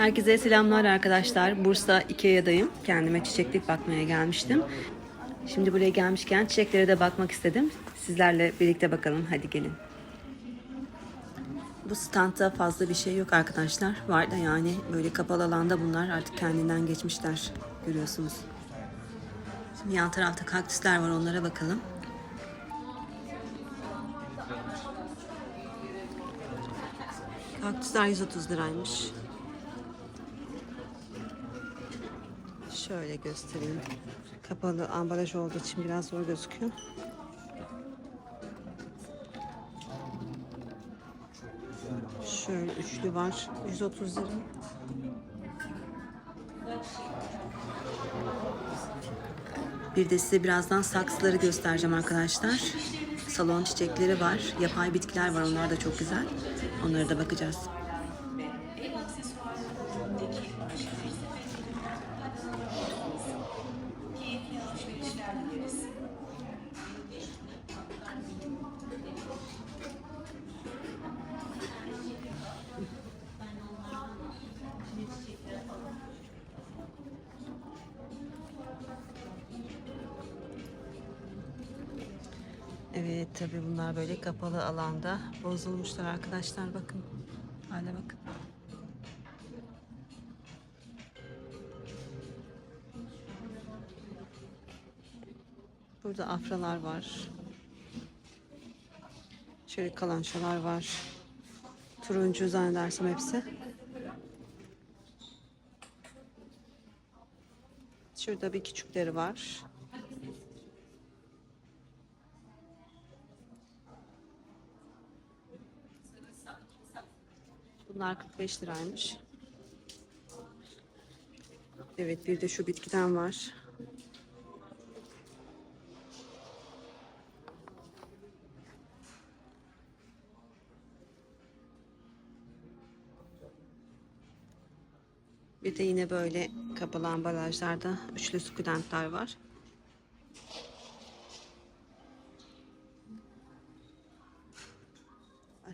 Herkese selamlar arkadaşlar. Bursa Ikea'dayım. Kendime çiçeklik bakmaya gelmiştim. Şimdi buraya gelmişken çiçeklere de bakmak istedim. Sizlerle birlikte bakalım. Hadi gelin. Bu standta fazla bir şey yok arkadaşlar. Var da yani böyle kapalı alanda bunlar artık kendinden geçmişler. Görüyorsunuz. Şimdi yan tarafta kaktüsler var onlara bakalım. Kaktüsler 130 liraymış. Şöyle göstereyim. Kapalı ambalaj olduğu için biraz zor gözüküyor. Şöyle üçlü var. 130 lira. Bir de size birazdan saksıları göstereceğim arkadaşlar. Salon çiçekleri var. Yapay bitkiler var. Onlar da çok güzel. Onlara da bakacağız. Evet tabi bunlar böyle kapalı alanda bozulmuşlar arkadaşlar bakın. Hale bakın. Burada afralar var. Şöyle kalançalar var. Turuncu zannedersem hepsi. Şurada bir küçükleri var. Bunlar 45 liraymış. Evet bir de şu bitkiden var. Bir de yine böyle kapalı ambalajlarda üçlü sukulentler var.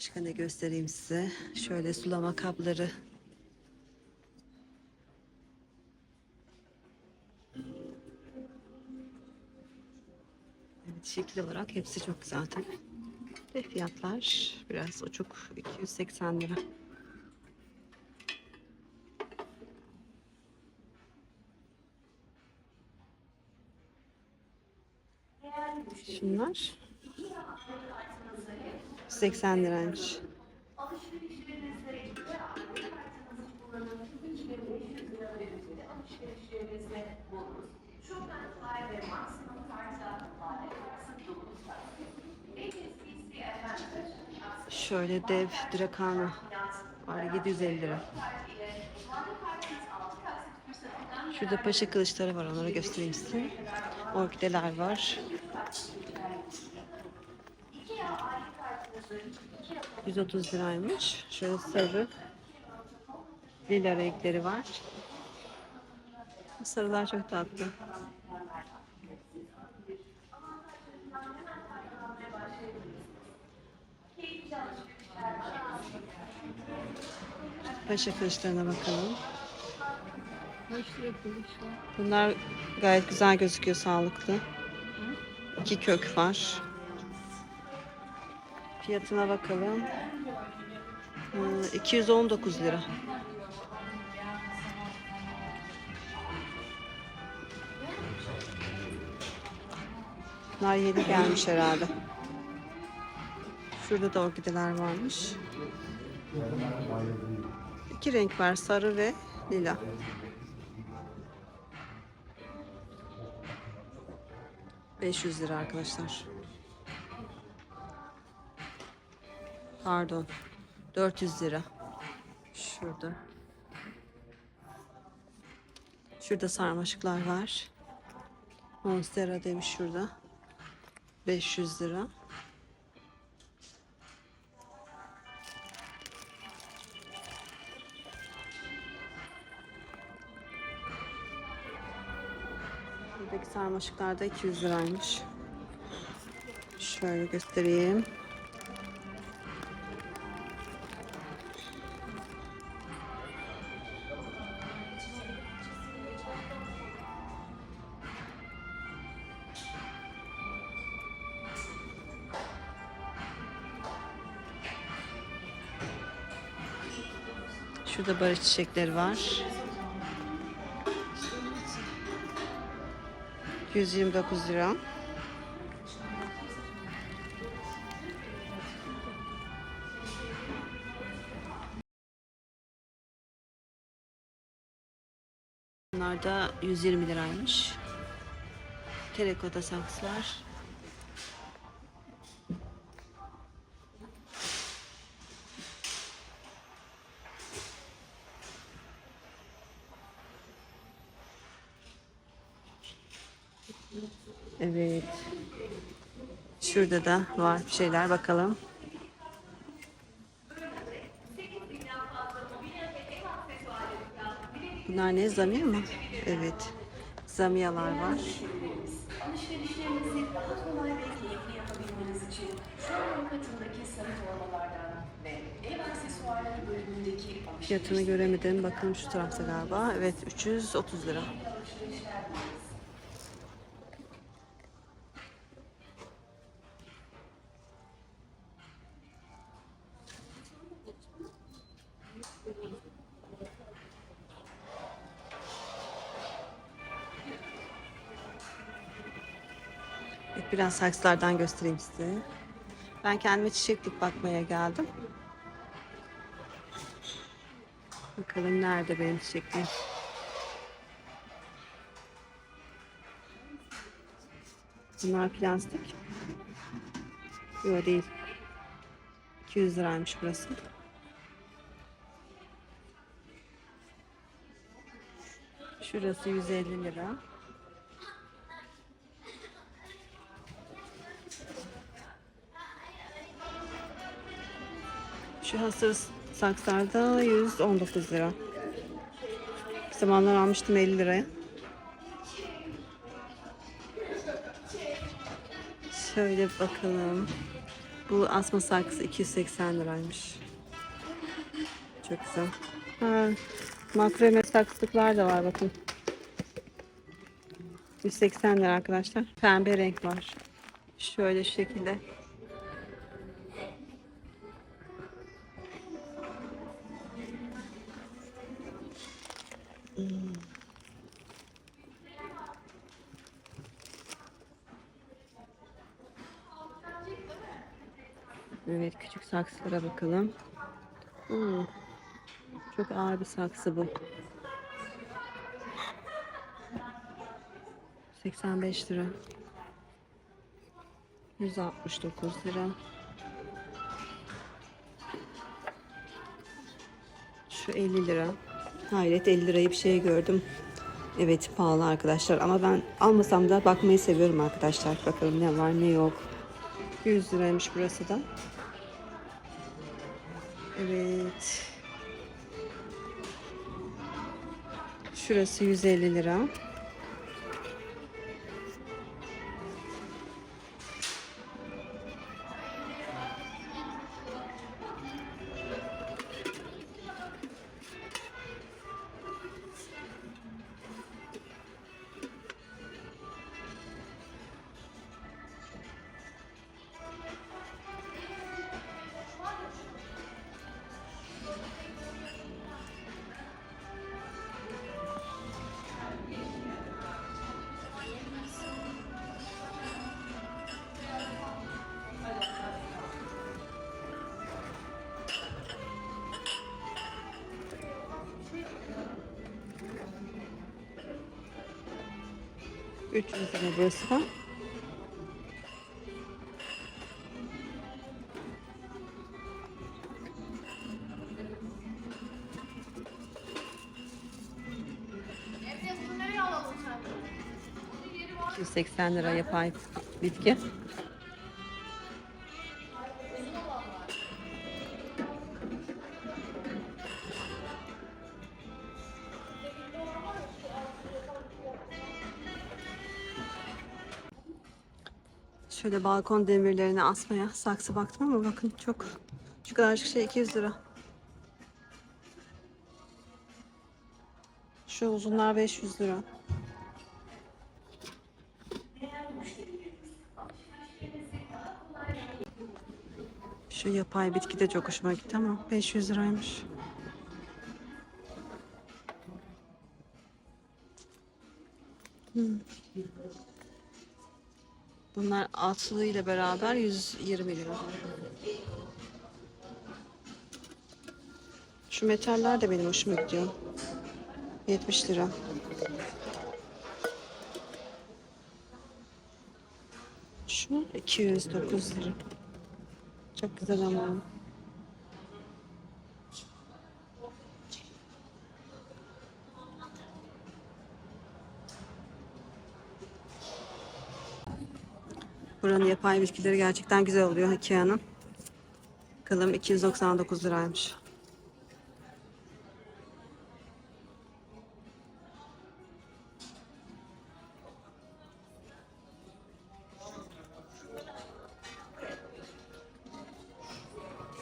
Başka ne göstereyim size? Şöyle sulama kapları. Evet, şekil olarak hepsi çok güzel tabii. Ve fiyatlar biraz uçuk. 280 lira. Şunlar 80 liraymış. Şöyle dev Drakana var 750 lira. Şurada paşa kılıçları var onları göstereyim size. Orkideler var. 130 liraymış. Şöyle sarı lila renkleri var. Sarılar çok tatlı. Paşa kılıçlarına bakalım. Bunlar gayet güzel gözüküyor, sağlıklı. İki kök var. Fiyatına bakalım. Ee, 219 lira. Bunlar yeni gelmiş herhalde. Şurada da orkideler varmış. İki renk var sarı ve lila. ...500 lira arkadaşlar. Pardon. 400 lira. Şurada. Şurada sarmaşıklar var. Monstera demiş şurada. 500 lira. Buradaki sarmaşıklar da 200 liraymış. Şöyle göstereyim. Şurada barış çiçekleri var. 129 lira. Bunlar da 120 liraymış. Terakota saksılar. Evet. Şurada da var bir şeyler bakalım. Bunlar ne? Zamya mı? Evet. Zamyalar var. Fiyatını göremedim. Bakalım şu tarafta galiba. Evet 330 lira. Biraz saksılardan göstereyim size. Ben kendime çiçeklik bakmaya geldim. Bakalım nerede benim çiçekliğim. Bunlar plastik. Yok değil. 200 liraymış burası. Şurası 150 lira. Şu hasır sakslarda 119 lira. Bir zamanlar almıştım 50 liraya. Şöyle bakalım. Bu asma saksısı 280 liraymış. Çok güzel. Ha, makreme saksılıklar da var bakın. 180 lira arkadaşlar. Pembe renk var. Şöyle şu şekilde. Evet küçük saksılara bakalım. Hmm, Çok ağır bir saksı bu. 85 lira. 169 lira. Şu 50 lira. Hayret 50 lirayı bir şey gördüm. Evet pahalı arkadaşlar ama ben almasam da bakmayı seviyorum arkadaşlar. Bakalım ne var ne yok. 100 liraymış burası da. Evet. Şurası 150 lira. Üç yüz lira burası da. Emre bunu nereye alalım sen? 180 lira yapay bitki. Şöyle balkon demirlerine asmaya saksı baktım ama bakın çok şu kadarcık şey 200 lira. Şu uzunlar 500 lira. Şu yapay bitki de çok hoşuma gitti ama 500 liraymış. Bunlar altlı ile beraber 120 lira. Şu metaller de benim hoşuma gidiyor. 70 lira. Şu 209 lira. Çok güzel ama. Buranın yapay bitkileri gerçekten güzel oluyor Ikea'nın. Kılım 299 liraymış.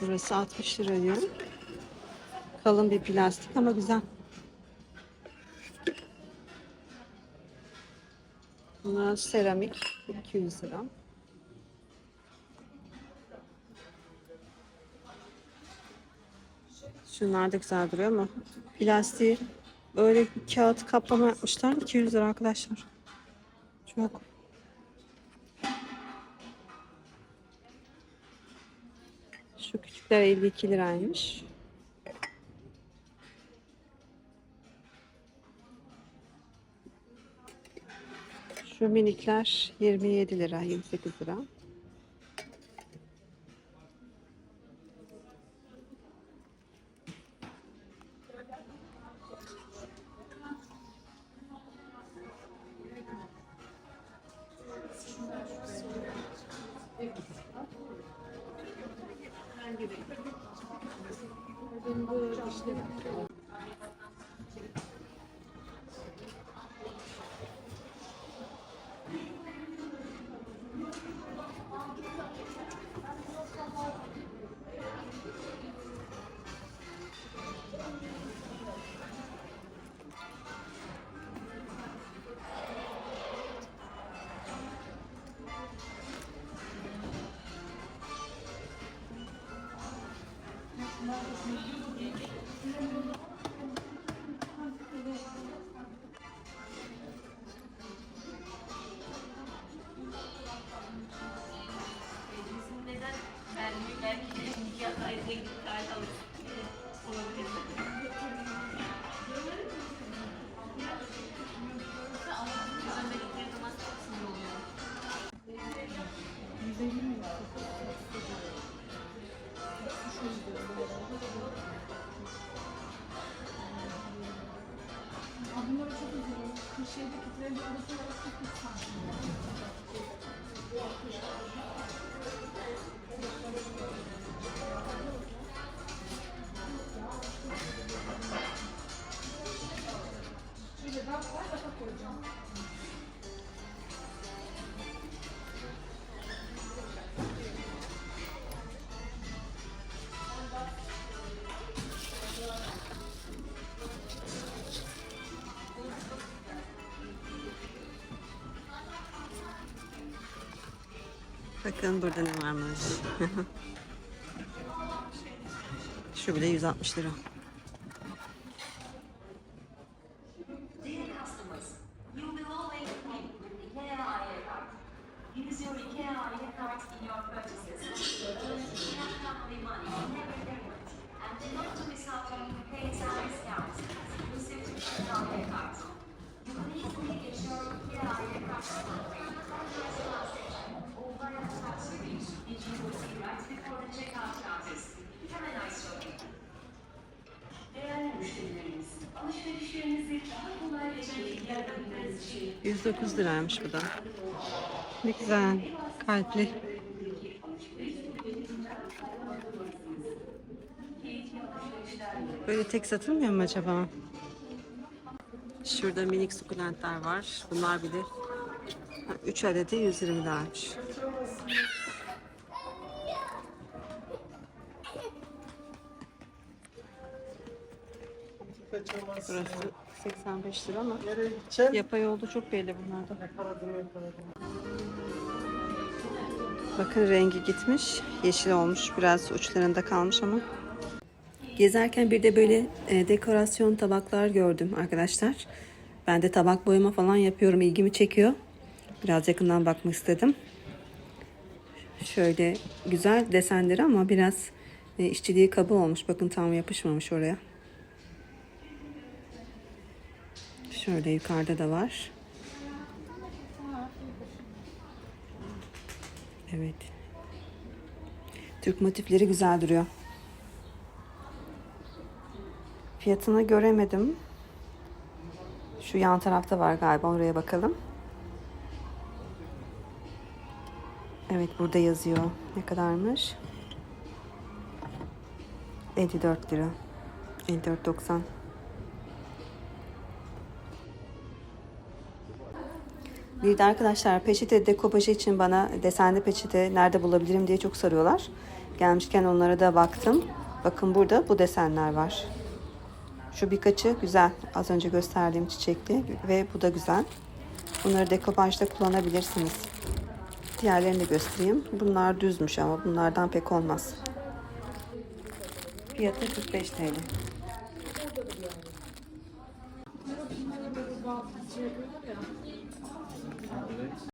Burası 60 lira diyor. Kalın bir plastik ama güzel. Bunlar seramik 200 lira. Şunlar da güzel duruyor ama plastiği böyle kağıt kaplama yapmışlar 200 lira arkadaşlar. Çok. Şu küçükler 52 liraymış. Şu minikler 27 lira, 28 lira. Bakın burada ne varmış. Şu bile 160 lira. 109 liraymış bu da. Ne güzel. Kalpli. Böyle tek satılmıyor mu acaba? Şurada minik sukulentler var. Bunlar bile 3 adeti 120 liraymış. Burası 85 lira ama yapay oldu çok belli bunlarda. Bakın rengi gitmiş. Yeşil olmuş. Biraz uçlarında kalmış ama. Gezerken bir de böyle e, dekorasyon tabaklar gördüm arkadaşlar. Ben de tabak boyama falan yapıyorum. ilgimi çekiyor. Biraz yakından bakmak istedim. Şöyle güzel desenleri ama biraz e, işçiliği kaba olmuş. Bakın tam yapışmamış oraya. Şöyle yukarıda da var. Evet. Türk motifleri güzel duruyor. Fiyatını göremedim. Şu yan tarafta var galiba. Oraya bakalım. Evet burada yazıyor. Ne kadarmış? 54 lira. 54.90. Bir arkadaşlar peçete dekopajı için bana desenli peçete nerede bulabilirim diye çok soruyorlar. Gelmişken onlara da baktım. Bakın burada bu desenler var. Şu birkaçı güzel. Az önce gösterdiğim çiçekli ve bu da güzel. Bunları dekopajda kullanabilirsiniz. Diğerlerini de göstereyim. Bunlar düzmüş ama bunlardan pek olmaz. Fiyatı 45 TL.